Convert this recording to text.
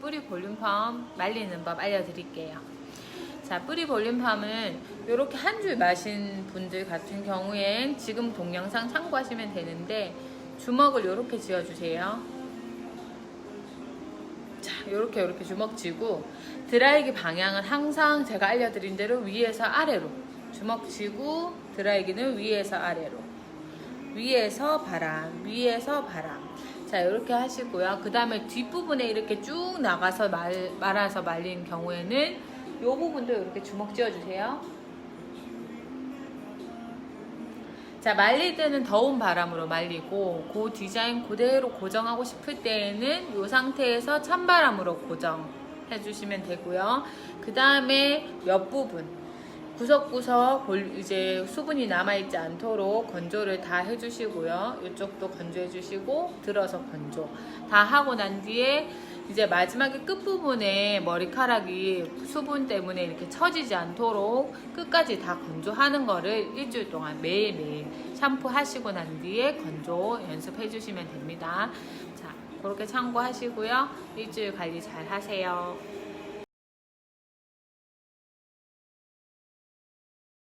뿌리 볼륨펌 말리는 법 알려드릴게요. 자, 뿌리 볼륨펌은 이렇게 한 줄 마신 분들 같은 경우엔 지금 동영상 참고하시면 되는데 주먹을 이렇게 쥐어주세요. 자, 이렇게 이렇게 주먹 쥐고 드라이기 방향은 항상 제가 알려드린 대로 위에서 아래로 주먹 쥐고 드라이기는 위에서 아래로 위에서 바람 위에서 바람 자 이렇게 하시고요. 그 다음에 뒷부분에 이렇게 쭉 나가서 말, 말아서 말린 경우에는 이 부분도 이렇게 주먹 쥐어주세요. 자 말릴 때는 더운 바람으로 말리고 그 디자인 그대로 고정하고 싶을 때에는 이 상태에서 찬바람으로 고정해 주시면 되고요. 그 다음에 옆부분 구석구석 볼- 이제 수분이 남아있지 않도록 건조를 다 해주시고요 이쪽도 건조해주시고 들어서 건조 다 하고 난 뒤에 이제 마지막에 끝부분에 머리카락이 수분 때문에 이렇게 처지지 않도록 끝까지 다 건조하는 거를 일주일 동안 매일매일 샴푸 하시고 난 뒤에 건조 연습해 주시면 됩니다. 자, 그렇게 참고하시고요. 일주일 관리 잘 하세요.